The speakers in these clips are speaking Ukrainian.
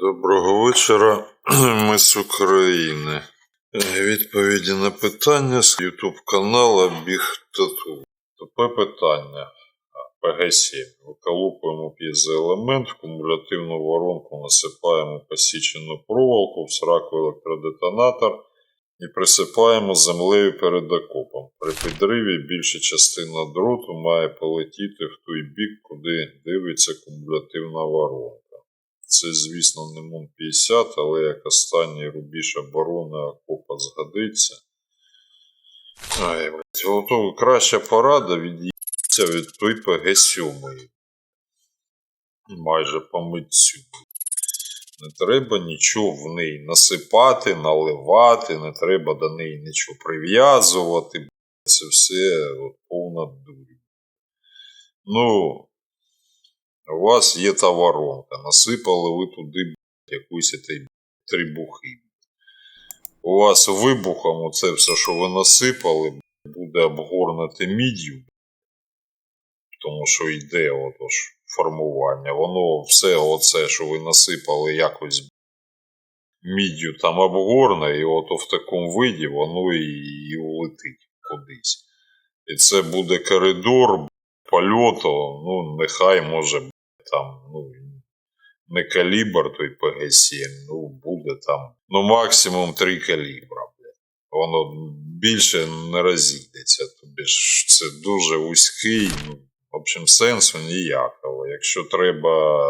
Доброго вечора, ми з України. Відповіді на питання з YouTube каналу Біг Тату. Тупе питання. ПГ-7. Виколупуємо п'єзоелемент, в кумулятивну воронку насипаємо посічену проволоку, в сраку електродетонатор і присипаємо землею перед окопом. При підриві більша частина дроту має полетіти в той бік, куди дивиться кумулятивна воронка. Це, звісно, не МОН 50, але як останній рубіж оборони окопа згодиться. Ай, блядь, краща порада від'їться від той ПГ-7. Майже по митцю. Не треба нічого в неї насипати, наливати, не треба до неї нічого прив'язувати. Це все от, повна дурь. Ну, у вас є та воронка, насипали ви туди якусь трибухи. У вас вибухом оце все, що ви насипали, буде обгорнуте міддю, тому що йде отож формування. Воно все оце, що ви насипали, якось міддю там обгорне, і от в такому виді воно і, і улетить кудись. І це буде коридор польоту, ну, нехай може там, ну, не калібр той ПГ-7, ну, буде там, ну, максимум 3 калібра. Воно більше не розійдеться. Тобі ж це дуже вузький, ну, в общем, сенсу ніякого. Якщо треба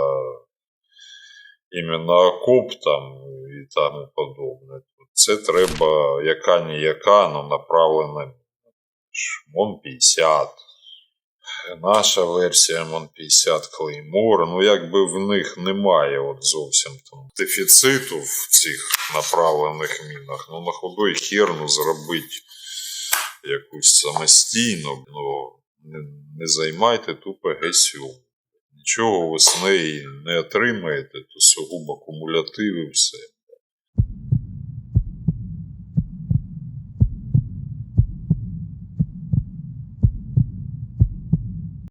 іменно окоп там і тому подобне, то це треба яка-ніяка, ну, направлена МОН 50, Наша версія Мон 50 Claymore, ну якби в них немає от зовсім там дефіциту в цих направлених мінах. Ну на ходу і херну зробити якусь самостійно, ну не, не займайте тупо ГСЮ. Нічого ви з неї не отримаєте, то сугубо кумулятив і все.